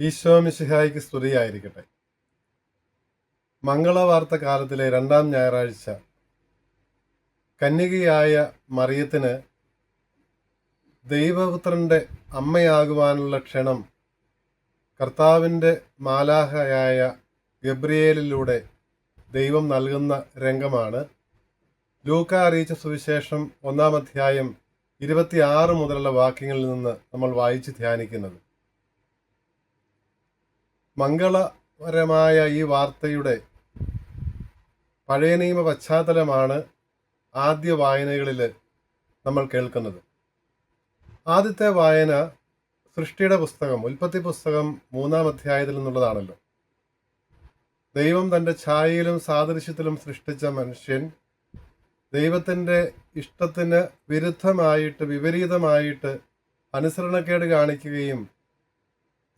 ഈശോ മിശിഹായിക്ക് സ്തുതിയായിരിക്കട്ടെ. മംഗളവാർത്ത കാലത്തിലെ രണ്ടാം ഞായറാഴ്ച കന്യകയായ മറിയത്തിന് ദൈവപുത്രന്റെ അമ്മയാകുവാനുള്ള ക്ഷണം കർത്താവിന്റെ മാലാഹയായ ഗബ്രിയേലിലൂടെ ദൈവം നൽകുന്ന രംഗമാണ്. ലൂക്ക അറിയിച്ച സുവിശേഷം ഒന്നാം അധ്യായം ഇരുപത്തിയാറ് മുതലുള്ള വാക്യങ്ങളിൽ നിന്ന് നമ്മൾ വായിച്ച് ധ്യാനിക്കുന്നത്. മംഗളപരമായ ഈ വാർത്തയുടെ പഴയ നിയമ പശ്ചാത്തലമാണ് ആദ്യ വായനകളിൽ നമ്മൾ കേൾക്കുന്നത്. ആദ്യത്തെ വായന സൃഷ്ടിയുടെ പുസ്തകം ഉൽപ്പത്തി പുസ്തകം മൂന്നാം അധ്യായത്തിൽ നിന്നുള്ളതാണല്ലോ. ദൈവം തന്റെ ഛായയിലും സാദൃശ്യത്തിലും സൃഷ്ടിച്ച മനുഷ്യൻ ദൈവത്തിന്റെ ഇഷ്ടത്തിന് വിരുദ്ധമായിട്ട് വിപരീതമായിട്ട് അനുസരണക്കേട് കാണിക്കുകയും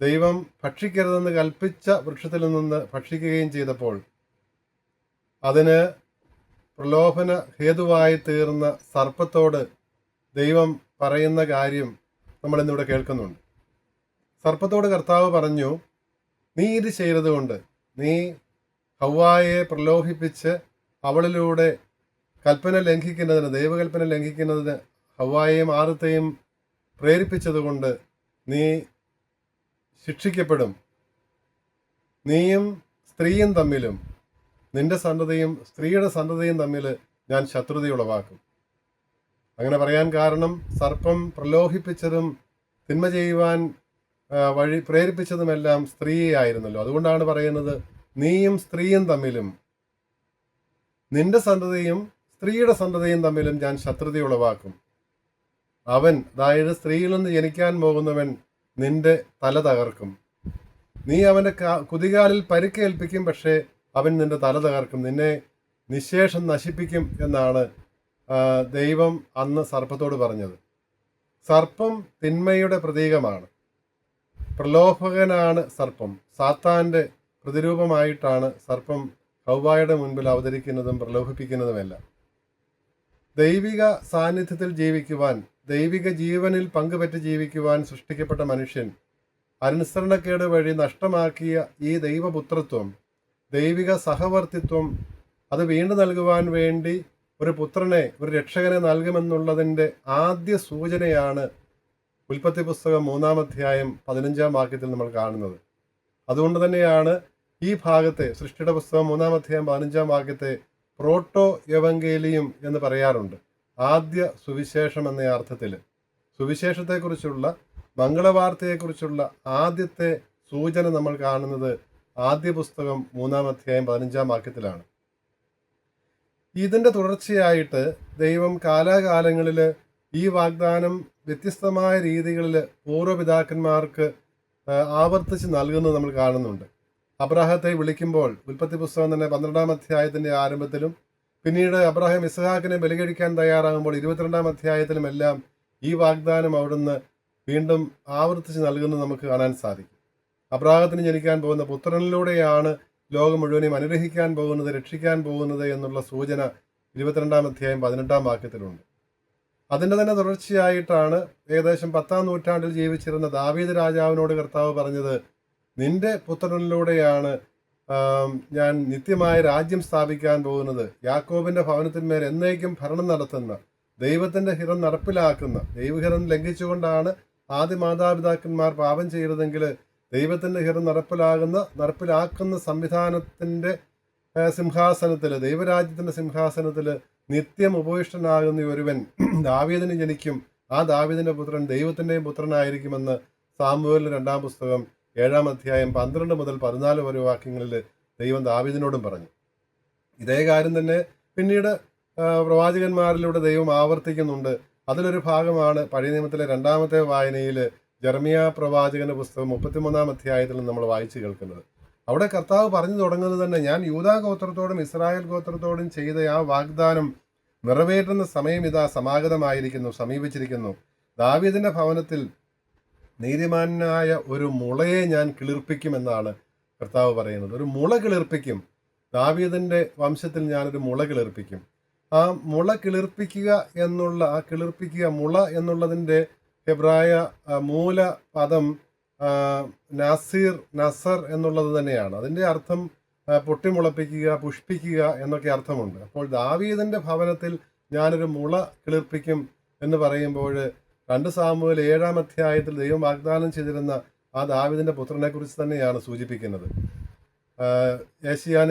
ദൈവം ഭക്ഷിക്കരുതെന്ന് കൽപ്പിച്ച വൃക്ഷത്തിൽ നിന്ന് ഭക്ഷിക്കുകയും ചെയ്തപ്പോൾ അതിന് പ്രലോഭന ഹേതുവായി തീർന്ന സർപ്പത്തോട് ദൈവം പറയുന്ന കാര്യം നമ്മൾ ഇന്നിവിടെ കേൾക്കുന്നുണ്ട്. സർപ്പത്തോട് കർത്താവ് പറഞ്ഞു നീ ഇത് ചെയ്തതുകൊണ്ട് നീ ഹൗവായെ പ്രലോഭിപ്പിച്ച് അവളിലൂടെ കൽപ്പന ലംഘിക്കുന്നതിന് ദൈവകൽപ്പന ലംഘിക്കുന്നതിന് ഹവായെയും ആറത്തെയും പ്രേരിപ്പിച്ചതുകൊണ്ട് നീ ശിക്ഷിക്കപ്പെടും. നീയും സ്ത്രീയും തമ്മിലും നിന്റെ സന്തതിയും സ്ത്രീയുടെ സന്തതിയും തമ്മിൽ ഞാൻ ശത്രുതയുളവാക്കും. അങ്ങനെ പറയാൻ കാരണം സർപ്പം പ്രലോഭിപ്പിച്ചതും തിന്മ ചെയ്യുവാൻ വഴി പ്രേരിപ്പിച്ചതുമെല്ലാം സ്ത്രീയെ ആയിരുന്നല്ലോ. അതുകൊണ്ടാണ് പറയുന്നത് നീയും സ്ത്രീയും തമ്മിലും നിന്റെ സന്തതിയും സ്ത്രീയുടെ സന്തതിയും തമ്മിലും ഞാൻ ശത്രുതയുളവാക്കും. അവൻ അതായത് സ്ത്രീയിൽ നിന്ന് ജനിക്കാൻ പോകുന്നവൻ നിന്റെ തല തകർക്കും. നീ അവന്റെ കുതികാലിൽ പരിക്കേൽപ്പിക്കും പക്ഷേ അവൻ നിന്റെ തല തകർക്കും. നിന്നെ നിശേഷം നശിപ്പിക്കും എന്നാണ് ദൈവം അന്ന് സർപ്പത്തോട് പറഞ്ഞത്. സർപ്പം തിന്മയുടെ പ്രതീകമാണ്. പ്രലോഭകനാണ് സർപ്പം. സാത്താന്റെ പ്രതിരൂപമായിട്ടാണ് സർപ്പം ഹൗവായുടെ മുൻപിൽ അവതരിക്കുന്നതും പ്രലോഭിപ്പിക്കുന്നതുമെല്ലാം. ദൈവിക സാന്നിധ്യത്തിൽ ജീവിക്കുവാൻ ദൈവിക ജീവനിൽ പങ്കുപറ്റി ജീവിക്കുവാൻ സൃഷ്ടിക്കപ്പെട്ട മനുഷ്യൻ അനുസരണക്കേട് വഴി നഷ്ടമാക്കിയ ഈ ദൈവപുത്രത്വം ദൈവിക സഹവർത്തിത്വം അത് വീണ്ടും നൽകുവാൻ വേണ്ടി ഒരു പുത്രനെ ഒരു രക്ഷകനെ നൽകുമെന്നുള്ളതിന്റെ ആദ്യ സൂചനയാണ് ഉൽപ്പത്തി പുസ്തകം മൂന്നാം അധ്യായം പതിനഞ്ചാം വാക്യത്തിൽ നമ്മൾ കാണുന്നത്. അതുകൊണ്ട് തന്നെയാണ് ഈ ഭാഗത്തെ സൃഷ്ടിയുടെ പുസ്തകം മൂന്നാം അധ്യായം പതിനഞ്ചാം വാക്യത്തെ പ്രോട്ടോ യവങ്കേലിയും എന്ന് പറയാറുണ്ട്. ആദ്യ സുവിശേഷം എന്ന അർത്ഥത്തിൽ സുവിശേഷത്തെക്കുറിച്ചുള്ള മംഗളവാർത്തയെക്കുറിച്ചുള്ള ആദ്യത്തെ സൂചന നമ്മൾ കാണുന്നത് ആദ്യ പുസ്തകം മൂന്നാം അധ്യായം പതിനഞ്ചാം വാക്യത്തിലാണ്. ഇതിന്റെ തുടർച്ചയായിട്ട് ദൈവം കാലാകാലങ്ങളിൽ ഈ വാഗ്ദാനം വ്യത്യസ്തമായ രീതികളിൽ പൂർവപിതാക്കന്മാർക്ക് ആവർത്തിച്ച് നൽകുന്നത് നമ്മൾ കാണുന്നുണ്ട്. അബ്രാഹത്തെ വിളിക്കുമ്പോൾ ഉൽപ്പത്തി പുസ്തകം തന്നെ പന്ത്രണ്ടാം അധ്യായത്തിന്റെ ആരംഭത്തിലും പിന്നീട് അബ്രാഹിം ഇസ്ഹാക്കിനെ ബലികഴിക്കാൻ തയ്യാറാകുമ്പോൾ ഇരുപത്തിരണ്ടാം അധ്യായത്തിലും എല്ലാം ഈ വാഗ്ദാനം അവിടുന്ന് വീണ്ടും ആവർത്തിച്ച് നൽകുന്നത് നമുക്ക് കാണാൻ സാധിക്കും. അബ്രാഹത്തിന് ജനിക്കാൻ പോകുന്ന പുത്രനിലൂടെയാണ് ലോകം മുഴുവനെയും അനുഗ്രഹിക്കാൻ പോകുന്നത് രക്ഷിക്കാൻ പോകുന്നത് എന്നുള്ള സൂചന ഇരുപത്തിരണ്ടാം അധ്യായം പതിനെട്ടാം വാക്യത്തിലുണ്ട്. അതിന്റെ തന്നെ തുടർച്ചയായിട്ടാണ് ഏകദേശം പത്താം നൂറ്റാണ്ടിൽ ജീവിച്ചിരുന്ന ദാവീദ് രാജാവിനോട് കർത്താവ് പറഞ്ഞത് നിന്റെ പുത്രനിലൂടെയാണ് ഞാൻ നിത്യമായ രാജ്യം സ്ഥാപിക്കാൻ പോകുന്നത് യാക്കോബിന്റെ ഭവനത്തിന്മേൽ എന്നേക്കും ഭരണം നടത്തുന്ന ദൈവത്തിന്റെ ഹിതം നടപ്പിലാക്കുന്ന ദൈവഹിതം ലംഘിച്ചുകൊണ്ടാണ് ആദ്യ മാതാപിതാക്കന്മാർ പാപം ചെയ്തതെങ്കിൽ ദൈവത്തിന്റെ ഹിതം നടപ്പിലാകുന്ന നടപ്പിലാക്കുന്ന സംവിധാനത്തിന്റെ സിംഹാസനത്തിൽ ദൈവരാജ്യത്തിന്റെ സിംഹാസനത്തിൽ നിത്യം ഉപവിഷ്ടനാകുന്ന ഒരുവൻ ദാവീദിന് ജനിക്കും. ആ ദാവീദിന്റെ പുത്രൻ ദൈവത്തിന്റെയും പുത്രനായിരിക്കുമെന്ന് സാമുവേലിന്റെ രണ്ടാം പുസ്തകം ഏഴാം അധ്യായം പന്ത്രണ്ട് മുതൽ പതിനാല് വരെ വാക്യങ്ങളിൽ ദൈവം ദാവിദിനോടും പറഞ്ഞു. ഇതേ കാര്യം തന്നെ പിന്നീട് പ്രവാചകന്മാരിലൂടെ ദൈവം ആവർത്തിക്കുന്നുണ്ട്. അതിലൊരു ഭാഗമാണ് പഴയ നിയമത്തിലെ രണ്ടാമത്തെ വായനയിൽ ജർമിയ പ്രവാചകന്റെ പുസ്തകം മുപ്പത്തിമൂന്നാം അധ്യായത്തിൽ നമ്മൾ വായിച്ചു കേൾക്കുന്നത്. അവിടെ കർത്താവ് പറഞ്ഞു തുടങ്ങുന്നത് തന്നെ ഞാൻ യൂതാ ഗോത്രത്തോടും ഇസ്രായേൽ ഗോത്രത്തോടും ചെയ്ത ആ വാഗ്ദാനം നിറവേറ്റുന്ന സമയം ഇതാ സമാഗതമായിരിക്കുന്നു സമീപിച്ചിരിക്കുന്നു. ദാവീദിന്റെ ഭവനത്തിൽ നീതിമാനായ ഒരു മുളയെ ഞാൻ കിളിർപ്പിക്കുമെന്നാണ് കർത്താവ് പറയുന്നത്. ഒരു മുള കിളിർപ്പിക്കും. ദാവീദിന്റെ വംശത്തിൽ ഞാനൊരു മുള കിളിർപ്പിക്കും. ആ മുള കിളിർപ്പിക്കുക എന്നുള്ള ആ കിളിർപ്പിക്കുക മുള എന്നുള്ളതിന്റെ ഹെബ്രായ മൂല പദം നാസീർ നസർ എന്നുള്ളത് തന്നെയാണ്. അതിന്റെ അർത്ഥം പൊട്ടിമുളപ്പിക്കുക പുഷ്പിക്കുക എന്നൊക്കെ അർത്ഥമുണ്ട്. അപ്പോൾ ദാവീദിന്റെ ഭവനത്തിൽ ഞാനൊരു മുള കിളിർപ്പിക്കും എന്ന് പറയുമ്പോൾ രണ്ട് സാമൂഹിൽ ഏഴാം അധ്യായത്തിൽ ദൈവം വാഗ്ദാനം ചെയ്തിരുന്ന ആ ദാവിദിന്റെ പുത്രനെ കുറിച്ച് തന്നെയാണ് സൂചിപ്പിക്കുന്നത്. ഏഷ്യാ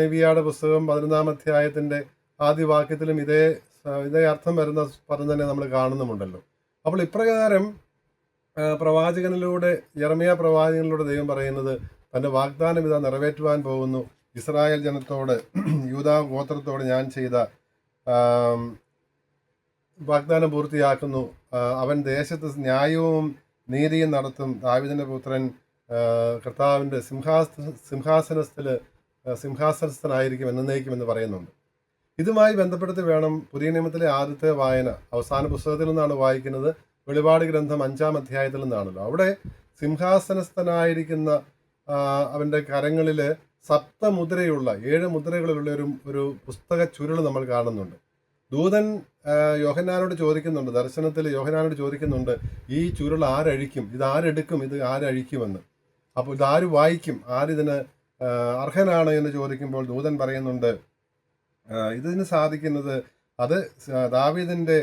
പുസ്തകം പതിനൊന്നാം അധ്യായത്തിന്റെ ആദ്യ വാക്യത്തിലും ഇതേ ഇതേ അർത്ഥം വരുന്ന പദം തന്നെ നമ്മൾ കാണുന്നുമുണ്ടല്ലോ. അപ്പോൾ ഇപ്രകാരം പ്രവാചകനിലൂടെ യർമിയ പ്രവാചകനിലൂടെ ദൈവം പറയുന്നത് തന്റെ വാഗ്ദാനം ഇതാ നിറവേറ്റുവാൻ പോകുന്നു. ഇസ്രായേൽ ജനത്തോട് യൂതാ ഗോത്രത്തോട് ഞാൻ ചെയ്ത വാഗ്ദാനം പൂർത്തിയാക്കുന്നു. അവൻ ദേശത്ത് ന്യായവും നീതിയും നടത്തും. ദാവിദിന്റെ പുത്രൻ കർത്താവിന്റെ സിംഹാസ സിംഹാസനത്തിൽ സിംഹാസനസ്ഥനായിരിക്കും എന്നേക്കുമെന്ന് പറയുന്നുണ്ട്. ഇതുമായി ബന്ധപ്പെടുത്തി വേണം പുതിയ നിയമത്തിലെ ആദ്യത്തെ വായന. അവസാന പുസ്തകത്തിൽ നിന്നാണ് വായിക്കുന്നത്. വെളിപാട് ഗ്രന്ഥം അഞ്ചാം അധ്യായത്തിൽ നിന്നാണല്ലോ. അവിടെ സിംഹാസനസ്ഥനായിരിക്കുന്ന അവന്റെ കരങ്ങളിൽ സപ്തമുദ്രയുള്ള ഏഴ് മുദ്രകളിലുള്ള ഒരു ഒരു പുസ്തക ചുരുൾ നമ്മൾ കാണുന്നുണ്ട്. ദൂതൻ ആ, യോഹന്നാനോട് ചോദിക്കുന്നുണ്ട് ദർശനത്തിൽ യോഹന്നാനോട് ചോദിക്കുന്നുണ്ട് ഈ ചുരുൾ ആരഴിക്കും? ഇത് ആരെടുക്കും? ഇത് ആരഴിക്കുമെന്ന്? അപ്പോൾ ഇതാര് വായിക്കും? ആരിതിന് അർഹനാണ് എന്ന് ചോദിക്കുമ്പോൾ ദൂതൻ പറയുന്നുണ്ട് ഇതിന് സാധിക്കുന്നത് അത് ദാവീദിന്റെ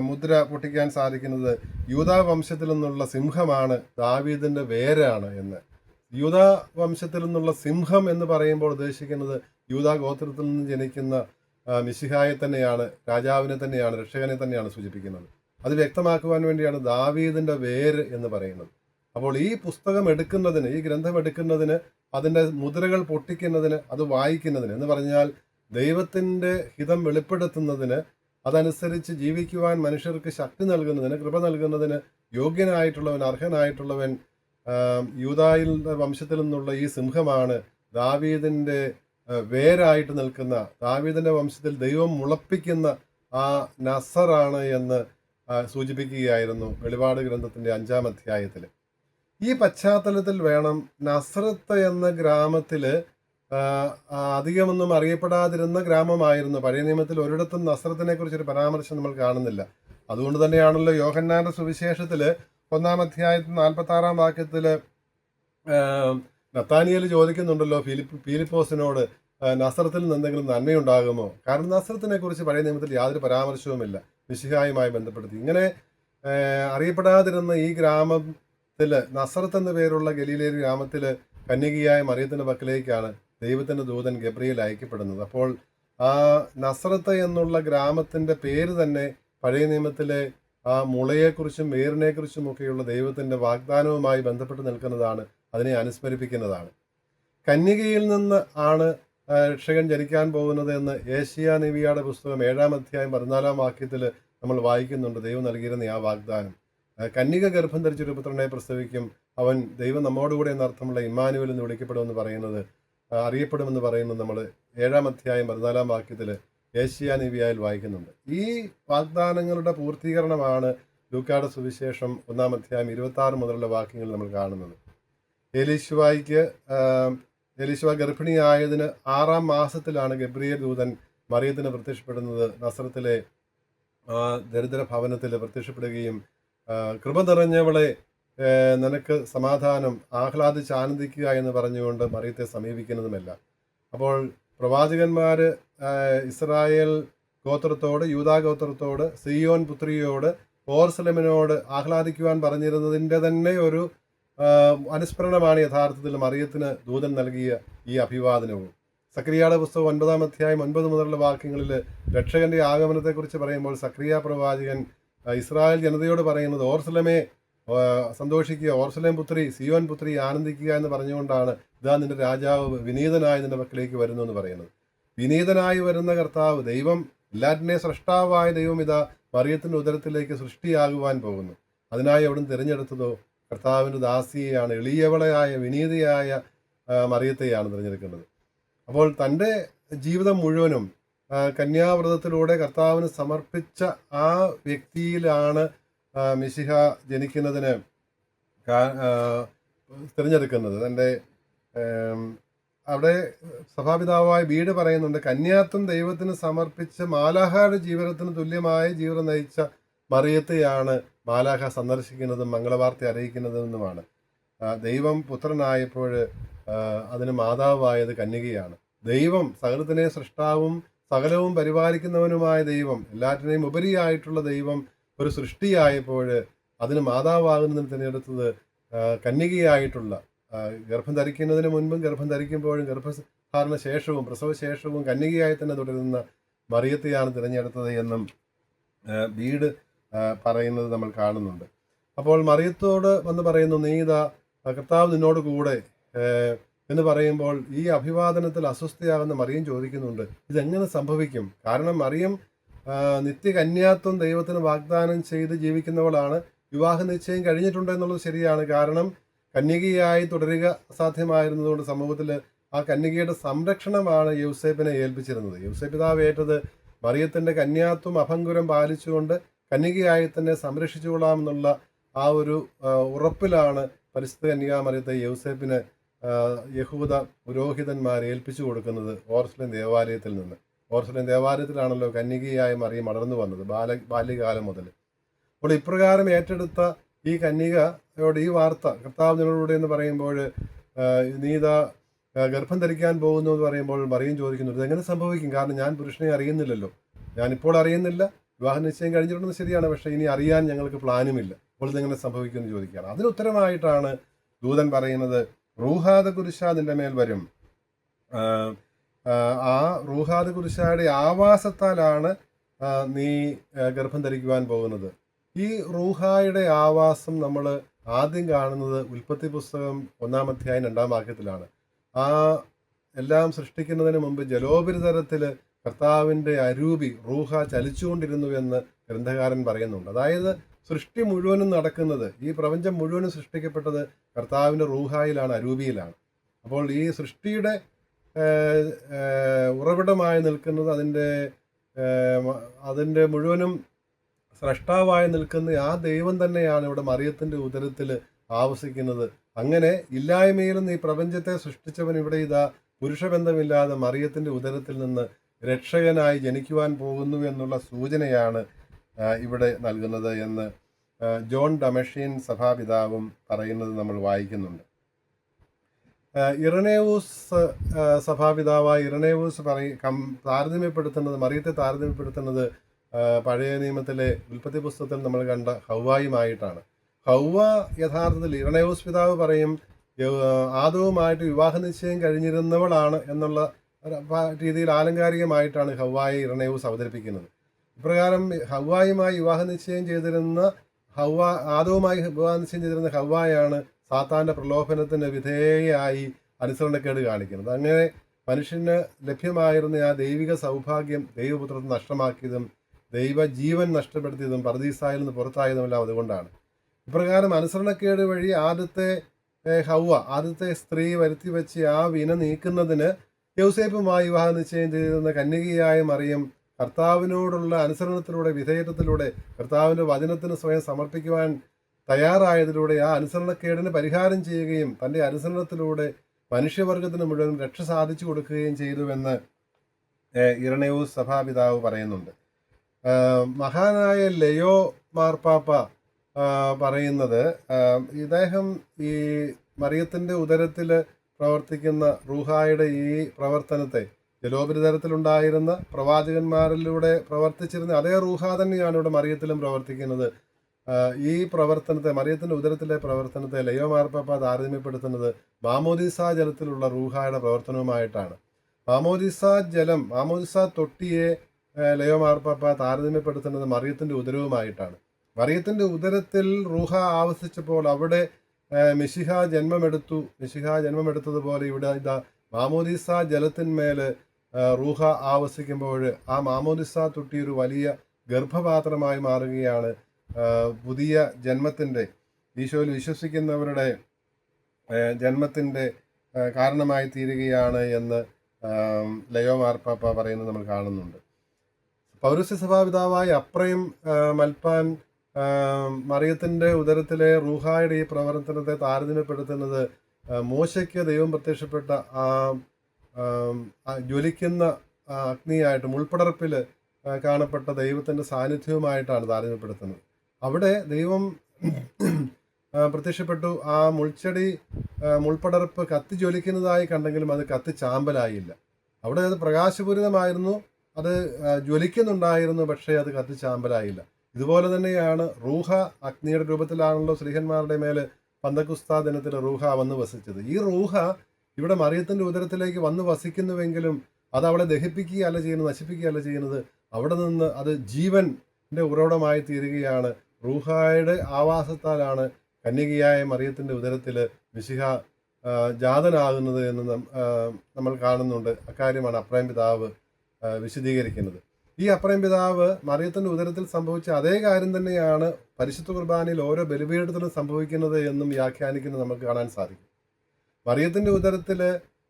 മുദ്ര പൊട്ടിക്കാൻ സാധിക്കുന്നത് യൂതാ വംശത്തിൽ നിന്നുള്ള സിംഹമാണ് ദാവീദിന്റെ വേരാണ് എന്ന്. യൂതാ വംശത്തിൽ നിന്നുള്ള സിംഹം എന്ന് പറയുമ്പോൾ ഉദ്ദേശിക്കുന്നത് യൂതാ ഗോത്രത്തിൽ നിന്ന് ജനിക്കുന്ന മിശിഹായെ തന്നെയാണ് രാജാവിനെ തന്നെയാണ് രക്ഷകനെ തന്നെയാണ് സൂചിപ്പിക്കുന്നത്. അത് വ്യക്തമാക്കുവാൻ വേണ്ടിയാണ് ദാവീദിന്റെ വേര് എന്ന് പറയുന്നത്. അപ്പോൾ ഈ പുസ്തകം എടുക്കുന്നതിന് ഈ ഗ്രന്ഥം എടുക്കുന്നതിന് അതിന്റെ മുദ്രകൾ പൊട്ടിക്കുന്നതിന് അത് വായിക്കുന്നതിന് എന്ന് പറഞ്ഞാൽ ദൈവത്തിന്റെ ഹിതം വെളിപ്പെടുത്തുന്നതിന് അതനുസരിച്ച് ജീവിക്കുവാൻ മനുഷ്യർക്ക് ശക്തി നൽകുന്നതിന് കൃപ നൽകുന്നതിന് യോഗ്യനായിട്ടുള്ളവൻ അർഹനായിട്ടുള്ളവൻ യൂതായിലെ വംശത്തിൽ നിന്നുള്ള ഈ സിംഹമാണ് ദാവീദിന്റെ വേരായിട്ട് നിൽക്കുന്ന ദാവീദിന്റെ വംശത്തിൽ ദൈവം മുളപ്പിക്കുന്ന ആ നസറാണ് എന്ന് സൂചിപ്പിക്കുകയായിരുന്നു വെളിപാട് ഗ്രന്ഥത്തിന്റെ അഞ്ചാം അധ്യായത്തിൽ ഈ പശ്ചാത്തലത്തിൽ വേണം നസ്രത്ത് എന്ന ഗ്രാമത്തിൽ അധികമൊന്നും അറിയപ്പെടാതിരുന്ന ഗ്രാമമായിരുന്നു. പഴയ നിയമത്തിൽ ഒരിടത്തും നസ്രത്തിനെ കുറിച്ചൊരു പരാമർശം നമ്മൾ കാണുന്നില്ല. അതുകൊണ്ട് തന്നെയാണല്ലോ യോഹന്നാന്റെ സുവിശേഷത്തിൽ ഒന്നാം അധ്യായത്തിൽ നാൽപ്പത്തി ആറാം വാക്യത്തിൽ നത്താനിയൽ ചോദിക്കുന്നുണ്ടല്ലോ ഫിലിപ്പ് ഫിലിപ്പോസിനോട് നസ്രത്തിൽ നിന്ന് എന്തെങ്കിലും നന്മയുണ്ടാകുമോ? കാരണം നസ്രത്തിനെ കുറിച്ച് പഴയ നിയമത്തിൽ യാതൊരു പരാമർശവുമില്ല. മിശിഹായുമായി ബന്ധപ്പെടുത്തി. ഇങ്ങനെ അറിയപ്പെടാതിരുന്ന ഈ ഗ്രാമത്തിൽ നസ്രത്ത് എന്ന പേരുള്ള ഗലീലേ ഗ്രാമത്തിൽ കന്യകയായ മറിയത്തിന്റെ പക്കലേക്കാണ് ദൈവത്തിന്റെ ദൂതൻ ഗബ്രിയേൽ അയക്കപ്പെടുന്നത്. അപ്പോൾ ആ നസ്രത്ത് എന്നുള്ള ഗ്രാമത്തിന്റെ പേര് തന്നെ പഴയ നിയമത്തിലെ ആ മുളയെക്കുറിച്ചും വേറിനെക്കുറിച്ചും ഒക്കെയുള്ള ദൈവത്തിന്റെ വാഗ്ദാനവുമായി ബന്ധപ്പെട്ട് നിൽക്കുന്നതാണ് അതിനെ അനുസ്മരിപ്പിക്കുന്നതാണ്. കന്യകയിൽ നിന്ന് ആണ് രക്ഷകൻ ജനിക്കാൻ പോകുന്നത് എന്ന് ഏഷ്യ നിവിയുടെ പുസ്തകം ഏഴാം അധ്യായം പതിനാലാം വാക്യത്തിൽ നമ്മൾ വായിക്കുന്നുണ്ട്. ദൈവം നൽകിയിരുന്ന ആ വാഗ്ദാനം. കന്യക ഗർഭം ധരിച്ചൊരു പുത്രനെ പ്രസവിക്കും. അവൻ ദൈവം നമ്മോടുകൂടെ എന്നർത്ഥമുള്ള ഇമ്മാനുവൽ എന്ന് വിളിക്കപ്പെടുമെന്ന് പറയുന്നത് അറിയപ്പെടുമെന്ന് പറയുന്നത് നമ്മൾ ഏഴാം അധ്യായം പതിനാലാം വാക്യത്തിൽ ഏഷ്യ നിവിയായിൽ വായിക്കുന്നുണ്ട്. ഈ വാഗ്ദാനങ്ങളുടെ പൂർത്തീകരണമാണ് ലൂക്കാട് സുവിശേഷം ഒന്നാം അധ്യായം ഇരുപത്തി ആറ് മുതലുള്ള വാക്യങ്ങൾ നമ്മൾ കാണുന്നത്. എലീശുവായിക്ക് എലീശുവ ഗർഭിണിയായതിന് ആറാം മാസത്തിലാണ് ഗബ്രിയേൽ ദൂതൻ മറിയത്തിന് പ്രത്യക്ഷപ്പെടുന്നത്. നസ്രത്തിലെ ദരിദ്ര ഭവനത്തിൽ പ്രത്യക്ഷപ്പെടുകയും കൃപ നിറഞ്ഞവളെ നിനക്ക് സമാധാനം ആഹ്ലാദിച്ച് ആനന്ദിക്കുക എന്ന് പറഞ്ഞുകൊണ്ട് മറിയത്തെ സമീപിക്കുന്നതുമല്ല. അപ്പോൾ പ്രവാചകന്മാർ ഇസ്രായേൽ ഗോത്രത്തോട് യൂതാ ഗോത്രത്തോട് സിയോൻ പുത്രിയോട് ഓർസലമിനോട് ആഹ്ലാദിക്കുവാൻ പറഞ്ഞിരുന്നതിന്റെ തന്നെ ഒരു അനുസ്മരണമാണ് യഥാർത്ഥത്തിൽ മറിയത്തിന് ദൂതൻ നൽകിയ ഈ അഭിവാദനവും. സക്രിയയുടെ പുസ്തകം ഒൻപതാം അധ്യായം ഒൻപത് മുതലുള്ള വാക്യങ്ങളിൽ രക്ഷകന്റെ ആഗമനത്തെക്കുറിച്ച് പറയുമ്പോൾ സക്രിയ പ്രവാചകൻ ഇസ്രായേൽ ജനതയോട് പറയുന്നത് ഓർസലമേ സന്തോഷിക്കുക ഓർസലേം പുത്രി സിയോൻ പുത്രി ആനന്ദിക്കുക എന്ന് പറഞ്ഞുകൊണ്ടാണ് ഇതാ നിന്റെ രാജാവ് വിനീതനായി നിന്റെ മക്കളിലേക്ക് വരുന്നു എന്ന് പറയുന്നത്. വിനീതനായി വരുന്ന കർത്താവ് ദൈവം എല്ലാറ്റിന്റെയും സൃഷ്ടാവായ ദൈവം ഇതാ മറിയത്തിന്റെ ഉദരത്തിലേക്ക് സൃഷ്ടിയാകുവാൻ പോകുന്നു. അതിനായി അവിടുന്ന് തിരഞ്ഞെടുത്തതോ കർത്താവിന്റെ ദാസിയെയാണ് എളിയവളയായ വിനീതയായ മറിയത്തെയാണ് തിരഞ്ഞെടുക്കുന്നത് അപ്പോൾ തന്റെ ജീവിതം മുഴുവനും കന്യാവ്രതത്തിലൂടെ കർത്താവിന് സമർപ്പിച്ച ആ വ്യക്തിയിലാണ് മിശിഹ ജനിക്കുന്നതിന് തിരഞ്ഞെടുക്കുന്നത്. തന്റെ അവിടെ സഭാപിതാവായ വീട് പറയുന്നുണ്ട് കന്യാത്വം ദൈവത്തിന് സമർപ്പിച്ച് മാലാഹാര ജീവിതത്തിന് തുല്യമായ ജീവിതം നയിച്ച മറിയത്തെയാണ് മാലാഖ സന്ദർശിക്കുന്നതും മംഗളവാർത്ത അറിയിക്കുന്നതെന്നുമാണ് ദൈവം പുത്രനായപ്പോൾ അതിന് മാതാവായത് കന്യകയാണ്. ദൈവം സകലത്തിനെ സൃഷ്ടാവും സകലവും പരിപാലിക്കുന്നവനുമായ ദൈവം എല്ലാറ്റിനെയും ഉപരിയായിട്ടുള്ള ദൈവം ഒരു സൃഷ്ടിയായപ്പോൾ അതിന് മാതാവാകുന്നതിന് തിരഞ്ഞെടുത്തത് കന്യകയായിട്ടുള്ള ഗർഭം ധരിക്കുന്നതിന് മുൻപും ഗർഭം ധരിക്കുമ്പോഴും ഗർഭധാരണ ശേഷവും പ്രസവശേഷവും കന്യകയായി തന്നെ തുടരുന്ന മറിയത്തെയാണ് തിരഞ്ഞെടുത്തത് എന്നും ആ, പറയുന്നത് നമ്മൾ കാണുന്നുണ്ട്. അപ്പോൾ മറിയത്തോട് വന്ന് പറയുന്നു നീ ഇതാ കർത്താവ് നിന്നോട് കൂടെ എന്ന് പറയുമ്പോൾ ഈ അഭിവാദനത്തിൽ അസ്വസ്ഥയാകുന്ന മറിയം ചോദിക്കുന്നുണ്ട്. ഇതെങ്ങനെ സംഭവിക്കും? കാരണം മറിയം നിത്യകന്യാത്വം ദൈവത്തിന് വാഗ്ദാനം ചെയ്ത് ജീവിക്കുന്നവളാണ്. വിവാഹ നിശ്ചയം കഴിഞ്ഞിട്ടുണ്ട് എന്നുള്ളത് ശരിയാണ്. കാരണം കന്യകയായി തുടരുക സാധ്യമായിരുന്നതുകൊണ്ട് സമൂഹത്തിൽ ആ കന്യകയുടെ സംരക്ഷണമാണ് യൗസേപ്പിനെ ഏൽപ്പിച്ചിരുന്നത്. യൗസേപ്പ് പിതാവ് ഏറ്റത് മറിയത്തിന്റെ കന്യാത്വം അഭംഗുരം പാലിച്ചുകൊണ്ട് കന്യകയായി തന്നെ സംരക്ഷിച്ചുകൊള്ളാം എന്നുള്ള ആ ഒരു ഉറപ്പിലാണ് പരിശുദ്ധ കന്യകാമറിയത്തെ യൗസേപ്പിന് യഹൂദ പുരോഹിതന്മാരെ ഏൽപ്പിച്ചു കൊടുക്കുന്നത് ഓർസ്ലിൻ ദേവാലയത്തിൽ നിന്ന്. ഓർസ്ലിൻ ദേവാലയത്തിലാണല്ലോ കന്യകയായ മറിയം വളർന്നു വന്നത് ബാല ബാല്യകാലം മുതൽ. അപ്പോൾ ഇപ്രകാരം ഏറ്റെടുത്ത ഈ കന്യകയോട് ഈ വാർത്ത കർത്താവ് നിങ്ങളോട് എന്ന് പറയുമ്പോൾ ആ, നീ ഇതാ ആ, ഗർഭം ധരിക്കാൻ പോകുന്നു എന്ന് പറയുമ്പോൾ മറിയം ചോദിക്കുന്നു ഇതെങ്ങനെ സംഭവിക്കും? കാരണം ഞാൻ പുരുഷനെ അറിയുന്നില്ലല്ലോ. ഞാനിപ്പോൾ അറിയുന്നില്ല. വിവാഹ നിശ്ചയം കഴിഞ്ഞിട്ടുണ്ടെന്ന് ശരിയാണ്. പക്ഷേ ഇനി അറിയാൻ ഞങ്ങൾക്ക് പ്ലാനുമില്ല. അപ്പോൾ ഇതെങ്ങനെ സംഭവിക്കുമെന്ന് ചോദിക്കുകയാണ്. അതിന് ഉത്തരമായിട്ടാണ് ദൂതൻ പറയുന്നത് റൂഹാദ കുരിശ നിന്റെ മേൽ വരും. ആ, റൂഹാദ കുരിശയുടെ ആവാസത്താലാണ് നീ ഗർഭം ധരിക്കുവാൻ പോകുന്നത്. ഈ റൂഹായുടെ ആവാസം നമ്മൾ ആദ്യം കാണുന്നത് ഉൽപ്പത്തി പുസ്തകം ഒന്നാം അധ്യായം രണ്ടാം വാക്യത്തിലാണ്. ആ എല്ലാം സൃഷ്ടിക്കുന്നതിന് മുമ്പ് ജലോപരിതലത്തിൽ കർത്താവിന്റെ അരൂപി റൂഹ ചലിച്ചുകൊണ്ടിരുന്നു എന്ന് ഗ്രന്ഥകാരൻ പറയുന്നുണ്ട്. അതായത് സൃഷ്ടി മുഴുവനും നടക്കുന്നത് ഈ പ്രപഞ്ചം മുഴുവനും സൃഷ്ടിക്കപ്പെട്ടത് കർത്താവിന്റെ റൂഹായിലാണ് അരൂപിയിലാണ്. അപ്പോൾ ഈ സൃഷ്ടിയുടെ ഉറവിടമായി നിൽക്കുന്നത് അതിന്റെ അതിന്റെ മുഴുവനും സ്രഷ്ടാവായി നിൽക്കുന്ന ആ ദൈവം തന്നെയാണ് ഇവിടെ മറിയത്തിന്റെ ഉദരത്തിൽ ആവസിക്കുന്നത്. അങ്ങനെ ഇല്ലായ്മയിൽ നിന്ന് ഈ പ്രപഞ്ചത്തെ സൃഷ്ടിച്ചവൻ ഇവിടെ ഇതാ പുരുഷബന്ധമില്ലാതെ മറിയത്തിന്റെ ഉദരത്തിൽ നിന്ന് രക്ഷകനായി ജനിക്കുവാൻ പോകുന്നു എന്നുള്ള സൂചനയാണ് ഇവിടെ നൽകുന്നത് എന്ന് ജോൺ ഡമഷീൻ സഭാപിതാവും പറയുന്നത് നമ്മൾ വായിക്കുന്നുണ്ട്. ഇറനേവൂസ് സഭാപിതാവായ ഇറനേവൂസ് പറയ കം താരതമ്യപ്പെടുത്തുന്നത് മറിയത്തെ താരതമ്യപ്പെടുത്തുന്നത് പഴയ നിയമത്തിലെ ഉൽപ്പത്തി പുസ്തകത്തിൽ നമ്മൾ കണ്ട ഹൗവായുമായിട്ടാണ്. ഹൗവ യഥാർത്ഥത്തിൽ ഇറനേവൂസ് പിതാവ് പറയും ആദവുമായിട്ട് വിവാഹ നിശ്ചയം കഴിഞ്ഞിരുന്നവളാണ് എന്നുള്ള രീതിയിൽ ആലങ്കാരികമായിട്ടാണ് ഹവായി ഇറനേവൂസ് അവതരിപ്പിക്കുന്നത്. ഇപ്രകാരം ഹവായുമായി വിവാഹ നിശ്ചയം ചെയ്തിരുന്ന ഹവ ആദവുമായി വിവാഹ നിശ്ചയം ചെയ്തിരുന്ന ഹവായാണ് സാത്താന്റെ പ്രലോഭനത്തിന് വിധേയയായി അനുസരണക്കേട് കാണിക്കുന്നത്. അങ്ങനെ മനുഷ്യന് ലഭ്യമായിരുന്ന ആ ദൈവിക സൗഭാഗ്യം ദൈവപുത്രത്തെ നഷ്ടമാക്കിയതും ദൈവ ജീവൻ നഷ്ടപ്പെടുത്തിയതും പർദീസായിൽ നിന്ന് പുറത്തായതുമെല്ലാം അതുകൊണ്ടാണ്. ഇപ്രകാരം അനുസരണക്കേട് വഴി ആദ്യത്തെ ഹൗവ ആദ്യത്തെ സ്ത്രീ വരുത്തി വെച്ച് ആ വിന നീക്കുന്നതിന് യൗസേപ്പുമായി വിവാഹ നിശ്ചയം ചെയ്തിരുന്ന കന്യകയായ മറിയം കർത്താവിനോടുള്ള അനുസരണത്തിലൂടെ വിധേയത്വത്തിലൂടെ കർത്താവിന്റെ വചനത്തിന് സ്വയം സമർപ്പിക്കുവാൻ തയ്യാറായതിലൂടെ ആ അനുസരണക്കേടിന് പരിഹാരം ചെയ്യുകയും തന്റെ അനുസരണത്തിലൂടെ മനുഷ്യവർഗത്തിന് മുഴുവൻ രക്ഷ സാധിച്ചു കൊടുക്കുകയും ചെയ്തുവെന്ന് ഏഹ്, ഇറണയൂസ് സഭാപിതാവ് പറയുന്നുണ്ട്. മഹാനായ ലയോ മാർപ്പാപ്പ പറയുന്നത് ഇദ്ദേഹം ഈ മറിയത്തിന്റെ ഉദരത്തിൽ പ്രവർത്തിക്കുന്ന റൂഹായുടെ ഈ പ്രവർത്തനത്തെ ജലോപരിതലത്തിലുണ്ടായിരുന്ന പ്രവാചകന്മാരിലൂടെ പ്രവർത്തിച്ചിരുന്ന അതേ റൂഹ തന്നെയാണ് ഇവിടെ മറിയത്തിലും പ്രവർത്തിക്കുന്നത്. ഈ പ്രവർത്തനത്തെ മറിയത്തിന്റെ ഉദരത്തിലെ പ്രവർത്തനത്തെ ലയോ മാർപ്പാപ്പ താരതമ്യപ്പെടുത്തുന്നത് മാമോദിസ ജലത്തിലുള്ള റൂഹായുടെ പ്രവർത്തനവുമായിട്ടാണ്. മാമോദിസ ജലം മാമോദിസ തൊട്ടിയെ ലയോ മാർപ്പാപ്പ താരതമ്യപ്പെടുത്തുന്നത് മറിയത്തിന്റെ ഉദരവുമായിട്ടാണ്. മറിയത്തിന്റെ ഉദരത്തിൽ റൂഹ ആവസിച്ചപ്പോൾ അവിടെ മിശിഹ ജന്മമെടുത്തു. മിശിഹ ജന്മമെടുത്തതുപോലെ ഇവിടെ ഇതാ മാമോദിസ ജലത്തിന്മേൽ റൂഹ ആവസിക്കുമ്പോൾ ആ മാമോദിസ തുട്ടി ഒരു വലിയ ഗർഭപാത്രമായി മാറുകയാണ് പുതിയ ജന്മത്തിന്റെ ഈശോയിൽ വിശ്വസിക്കുന്നവരുടെ ജന്മത്തിന്റെ കാരണമായി തീരുകയാണ് എന്ന് ലയോ മാർപ്പാപ്പ പറയുന്നത് നമ്മൾ കാണുന്നുണ്ട്. പൗരസ്യ സഭാപിതാവായ അപ്രയും മൽപ്പാൻ മറിയത്തിന്റെ ഉദരത്തിലെ റൂഹായുടെ ഈ പ്രവർത്തനത്തെ താരതമ്യപ്പെടുത്തുന്നത് മോശയ്ക്ക് ദൈവം പ്രത്യക്ഷപ്പെട്ട ആ ജ്വലിക്കുന്ന അഗ്നിയായിട്ട് മുൾപ്പടർപ്പിൽ കാണപ്പെട്ട ദൈവത്തിന്റെ സാന്നിധ്യവുമായിട്ടാണ് താരതമ്യപ്പെടുത്തുന്നത്. അവിടെ ദൈവം പ്രത്യക്ഷപ്പെട്ടു. ആ മുൾച്ചെടി മുൾപ്പടർപ്പ് കത്തി ജ്വലിക്കുന്നതായി കണ്ടെങ്കിലും അത് കത്തി ചാമ്പലായില്ല. അവിടെ അത് പ്രകാശപൂരിതമായിരുന്നു. അത് ജ്വലിക്കുന്നുണ്ടായിരുന്നു പക്ഷേ അത് കത്തി ചാമ്പലായില്ല. ഇതുപോലെ തന്നെയാണ് റൂഹ അഗ്നിയുടെ രൂപത്തിലാണല്ലോ ശ്രീഹന്മാരുടെ മേലെ പന്തക്കുസ്താ ദിനത്തിൽ റൂഹ വന്ന് വസിച്ചത്. ഈ റൂഹ ഇവിടെ മറിയത്തിന്റെ ഉദരത്തിലേക്ക് വന്ന് വസിക്കുന്നുവെങ്കിലും അത് അവളെ ദഹിപ്പിക്കുകയല്ല ചെയ്യുന്നത് നശിപ്പിക്കുകയല്ല ചെയ്യുന്നത്. അവിടെ നിന്ന് അത് ജീവന്റെ ഉറവിടമായി തീരുകയാണ്. റൂഹായുടെ ആവാസത്താലാണ് കന്യകയായ മറിയത്തിന്റെ ഉദരത്തിൽ മിശിഹ ജാതനാകുന്നത് എന്ന് നമ്മൾ കാണുന്നുണ്ട്. അക്കാര്യമാണ് അപ്രയം പിതാവ് വിശദീകരിക്കുന്നത്. ഈ അപ്രയം പിതാവ് മറിയത്തിന്റെ ഉദരത്തിൽ സംഭവിച്ച അതേ കാര്യം തന്നെയാണ് പരിശുദ്ധ കുർബാനയിൽ ഓരോ ബലിപീഠത്തിലും സംഭവിക്കുന്നത് എന്നും വ്യാഖ്യാനിക്കുന്നത് നമുക്ക് കാണാൻ സാധിക്കും. മറിയത്തിന്റെ ഉദരത്തിൽ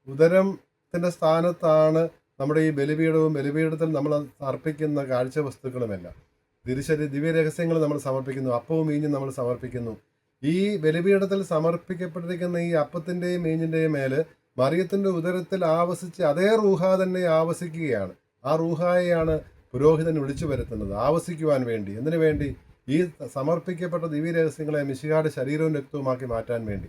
ഉദരത്തിന്റെ സ്ഥാനത്താണ് നമ്മുടെ ഈ ബലിപീഠവും ബലിപീഠത്തിൽ നമ്മൾ അർപ്പിക്കുന്ന കാഴ്ച വസ്തുക്കളുമെല്ലാം തിരുശരി ദിവ്യ രഹസ്യങ്ങൾ നമ്മൾ സമർപ്പിക്കുന്നു അപ്പവും മീഞ്ഞും നമ്മൾ സമർപ്പിക്കുന്നു. ഈ ബലിപീഠത്തിൽ സമർപ്പിക്കപ്പെട്ടിരിക്കുന്ന ഈ അപ്പത്തിന്റെയും മീഞ്ഞിന്റെയും മേൽ മറിയത്തിന്റെ ഉദരത്തിൽ ആവസിച്ച് അതേ റൂഹ തന്നെ ആവസിക്കുകയാണ്. ആ റൂഹായെയാണ് പുരോഹിതൻ വിളിച്ചു വരുത്തുന്നത് ആവസിക്കുവാൻ വേണ്ടി. എന്തിനു വേണ്ടി? ഈ സമർപ്പിക്കപ്പെട്ട ദിവ്യ രഹസ്യങ്ങളെ മിശിഹാട് ശരീരവും രക്തവുമാക്കി മാറ്റാൻ വേണ്ടി.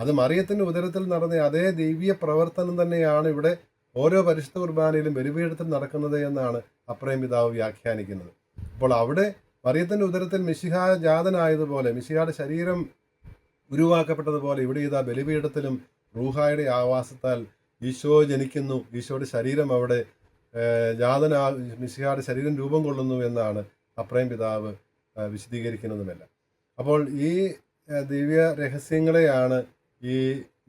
അത് മറിയത്തിന്റെ ഉദരത്തിൽ നടന്ന അതേ ദിവ്യ പ്രവർത്തനം തന്നെയാണ് ഇവിടെ ഓരോ പരിശുദ്ധ കുർബാനയിലും ബലിപീഠത്തിൽ നടക്കുന്നത് എന്നാണ് അപ്രേം പിതാവ് വ്യാഖ്യാനിക്കുന്നത്. അപ്പോൾ അവിടെ മറിയത്തിന്റെ ഉദരത്തിൽ മിശിഹ ജാതനായതുപോലെ മിശിഹയുടെ ശരീരം ഉരുവാക്കപ്പെട്ടതുപോലെ ഇവിടെ ഇതാ ബലിപീഠത്തിലും റൂഹായുടെ ആവാസത്താൽ ഈശോ ജനിക്കുന്നു. ഈശോയുടെ ശരീരം അവിടെ ജാതനാ മിശിഹയുടെ ശരീരം രൂപം കൊള്ളുന്നു എന്നാണ് അപ്രയം പിതാവ് വിശദീകരിക്കുന്നതുമല്ല. അപ്പോൾ ഈ ദിവ്യ രഹസ്യങ്ങളെയാണ് ഈ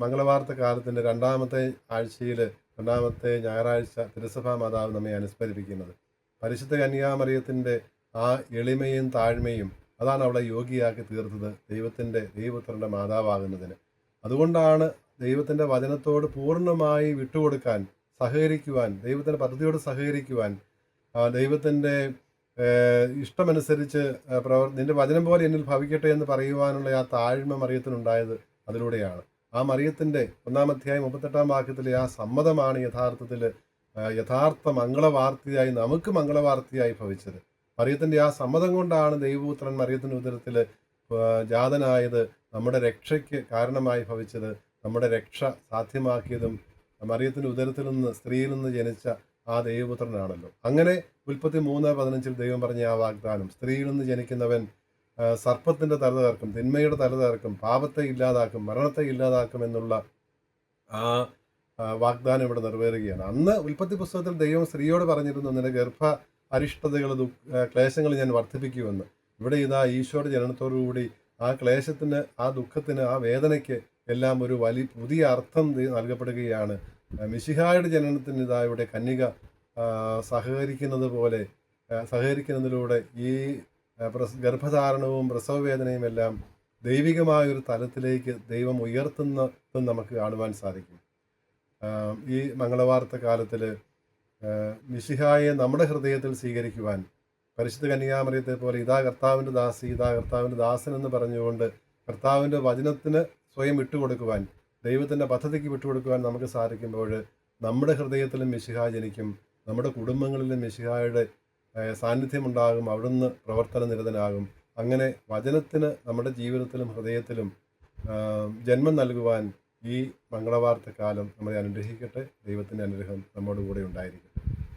മംഗളവാർത്ത കാലത്തിന്റെ രണ്ടാമത്തെ ആഴ്ചയിൽ രണ്ടാമത്തെ ഞായറാഴ്ച തിരുസഭാ മാതാവ് നമ്മെ അനുസ്മരിപ്പിക്കുന്നത്. പരിശുദ്ധ കന്യാമറിയത്തിന്റെ ആ എളിമയും താഴ്മയും അതാണ് അവളെ യോഗിയാക്കി തീർത്തത് ദൈവത്തിന്റെ ദൈവപുത്രന്റെ മാതാവാകുന്നതിന്. അതുകൊണ്ടാണ് ദൈവത്തിന്റെ വചനത്തോട് പൂർണമായി വിട്ടുകൊടുക്കാൻ സഹകരിക്കുവാൻ ദൈവത്തിന്റെ പദ്ധതിയോട് സഹകരിക്കുവാൻ ദൈവത്തിന്റെ ഇഷ്ടമനുസരിച്ച് പ്രവർ നിന്റെ വചനം പോലെ എന്നിൽ ഭവിക്കട്ടെ എന്ന് പറയുവാനുള്ള ആ താഴ്മ മറിയത്തിനുണ്ടായത് അതിലൂടെയാണ്. ആ മറിയത്തിന്റെ ഒന്നാം അധ്യായം മുപ്പത്തെട്ടാം വാക്യത്തിലെ ആ സമ്മതമാണ് യഥാർത്ഥത്തിൽ യഥാർത്ഥ മംഗളവാർത്തയായി നമുക്ക് മംഗളവാർത്തയായി ഭവിച്ചത്. മറിയത്തിന്റെ ആ സമ്മതം കൊണ്ടാണ് ദൈവപുത്രൻ മറിയത്തിന്റെ ഉദരത്തിൽ ജാതനായത് നമ്മുടെ രക്ഷയ്ക്ക് കാരണമായി ഭവിച്ചത് നമ്മുടെ രക്ഷ സാധ്യമാക്കിയതും മറിയത്തിന്റെ ഉദരത്തിൽ നിന്ന് സ്ത്രീയിൽ നിന്ന് ജനിച്ച ആ ദൈവപുത്രനാണല്ലോ. അങ്ങനെ ഉൽപ്പത്തി മൂന്ന് പതിനഞ്ചിൽ ദൈവം പറഞ്ഞ ആ വാഗ്ദാനം സ്ത്രീയിൽ നിന്ന് ജനിക്കുന്നവൻ സർപ്പത്തിന്റെ തല തകർക്കും തിന്മയുടെ തല തകർക്കും പാപത്തെ ഇല്ലാതാക്കും മരണത്തെ ഇല്ലാതാക്കും എന്നുള്ള ആ, വാഗ്ദാനം ഇവിടെ നിറവേറുകയാണ്. അന്ന് ഉൽപ്പത്തി പുസ്തകത്തിൽ ദൈവം സ്ത്രീയോട് പറഞ്ഞിരുന്നു നിന്റെ ഗർഭ അരിഷ്ടതകൾ ക്ലേശങ്ങൾ ഞാൻ വർദ്ധിപ്പിക്കുമെന്ന്. ഇവിടെ ഇതാ ഈശോയുടെ ജനനത്തോടുകൂടി ആ ക്ലേശത്തിന് ആ ദുഃഖത്തിന് ആ വേദനയ്ക്ക് എല്ലാം ഒരു വലിയ പുതിയ അർത്ഥം നൽകപ്പെടുകയാണ്. മിശിഹായുടെ ജനനത്തിന് ഇതാ ഇവിടെ കന്യക സഹകരിക്കുന്നത് പോലെ സഹകരിക്കുന്നതിലൂടെ ഈ ഗർഭധാരണവും പ്രസവവേദനയും എല്ലാം ദൈവികമായ ഒരു തലത്തിലേക്ക് ദൈവം ഉയർത്തുന്ന നമുക്ക് കാണുവാൻ സാധിക്കും. ഈ മംഗളവാർത്ത കാലത്തിൽ മിശിഹായെ നമ്മുടെ ഹൃദയത്തിൽ സ്വീകരിക്കുവാൻ പരിശുദ്ധ കന്യാമറിയത്തെ പോലെ ഇതാ കർത്താവിന്റെ ദാസി ഇതാ കർത്താവിന്റെ ദാസൻ എന്ന് പറഞ്ഞുകൊണ്ട് കർത്താവിന്റെ വചനത്തിന് സ്വയം വിട്ടുകൊടുക്കുവാൻ ദൈവത്തിന്റെ പദ്ധതിക്ക് വിട്ടുകൊടുക്കുവാൻ നമുക്ക് സാധിക്കുമ്പോൾ നമ്മുടെ ഹൃദയത്തിലും മിശിഹ ജനിക്കും. നമ്മുടെ കുടുംബങ്ങളിലും മിശിഹായുടെ സാന്നിധ്യമുണ്ടാകും. അവിടുന്ന് പ്രവർത്തന നിരതനാകും. അങ്ങനെ വചനത്തിന് നമ്മുടെ ജീവിതത്തിലും ഹൃദയത്തിലും ജന്മം നൽകുവാൻ ഈ മംഗളവാർത്ത കാലം നമ്മളെ അനുഗ്രഹിക്കട്ടെ. ദൈവത്തിന്റെ അനുഗ്രഹം നമ്മോട് കൂടെ ഉണ്ടായിരിക്കും